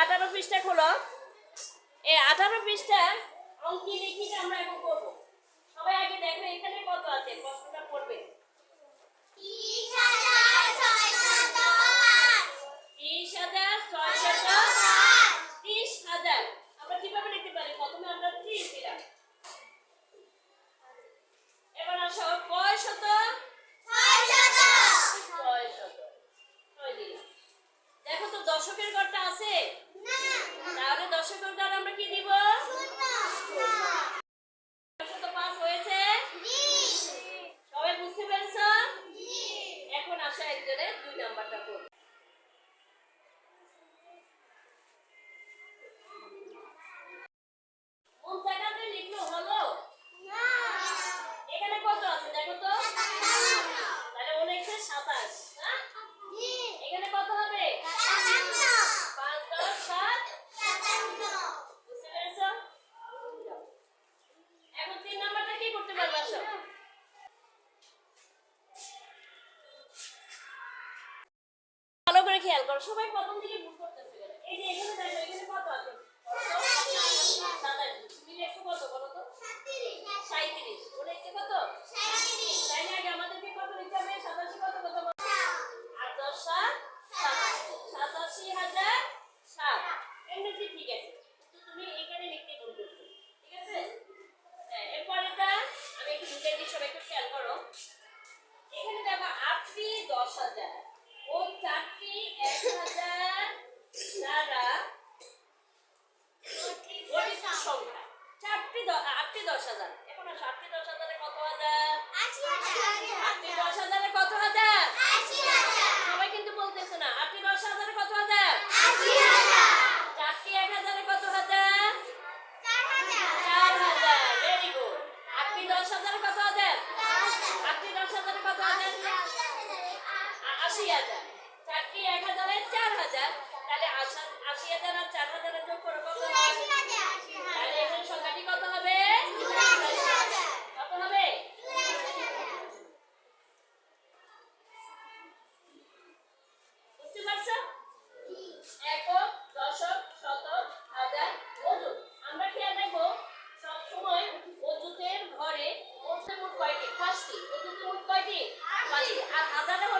আঠারো পৃষ্ঠা খোলো। এই আঠারো পৃষ্ঠা অঙ্কি লিখিটা আমরা এখন করব। সবাই আগে দেখো এখানে কত আছে, প্রশ্নটা পড়বে তিরিশ হাজার ছয়শত তিরিশ হাজার আমরা কীভাবে লিখতে পারি প্রথমে আমরা ত্রিশ দিলাম এবার আসো কয় শত ছয় শত ছয় দিলাম দেখো তো দশকের ঘরটা আছে তাহলে দশকের ঘর আমরা কি দিব শত পাঁচ হয়েছে সবাই বুঝতে পেরেছ এখন আসা একজনে দুই নাম্বারটা করবে কোন জায়গাতে লিখলো হলো এখানে কত আছে দেখো তো তাহলে অনেকটা সাতাশ হ্যাঁ? এখানে কত হবে পাঁচ দশ সাত বুঝতে পেরেছ এখন তিন নাম্বারটা কি করতে পারবে আসো ভালো করে খেয়াল করো, সবাই প্রথম দিকে ভুল করতেছে? এই যে এখানে দেখো, এখানে কত আছে? লিখছো কত বলো তো? কত? আগে আমাদেরকে কত হবে? সাতাশি সাতাশি। হাজার সাত। ঠিক আছে। কিন্তু তুমি এখানে লিখতে ঠিক আছে? হ্যাঁ আমি একটু সবাই একটু খেয়াল করো। এখানে দেখো দশ হাজার। চারটি এক হাজার দ্বারা সংখ্যা। চারটি আটটি দশ হাজার। এখন আটটি দশ হাজারে কত হাজার? আটটি দশ হাজারে কত হাজার? সবাই কিন্তু বলতেছে না আটটি দশ হাজারে কত হাজার? চারটি এক হাজারে কত হাজার? চার হাজার। ভেরি গুড আটটি দশ হাজারে কত হাজার? আটটি দশ হাজারে কত হাজার? আশি হাজার। আর চার বুঝতে পারছ? একক দশক শতক হাজার অজুত আমরা খেয়াল রাখব সবসময় অজুতের ঘরে মোট কয়টি? পাঁচটি। অজুতের মোট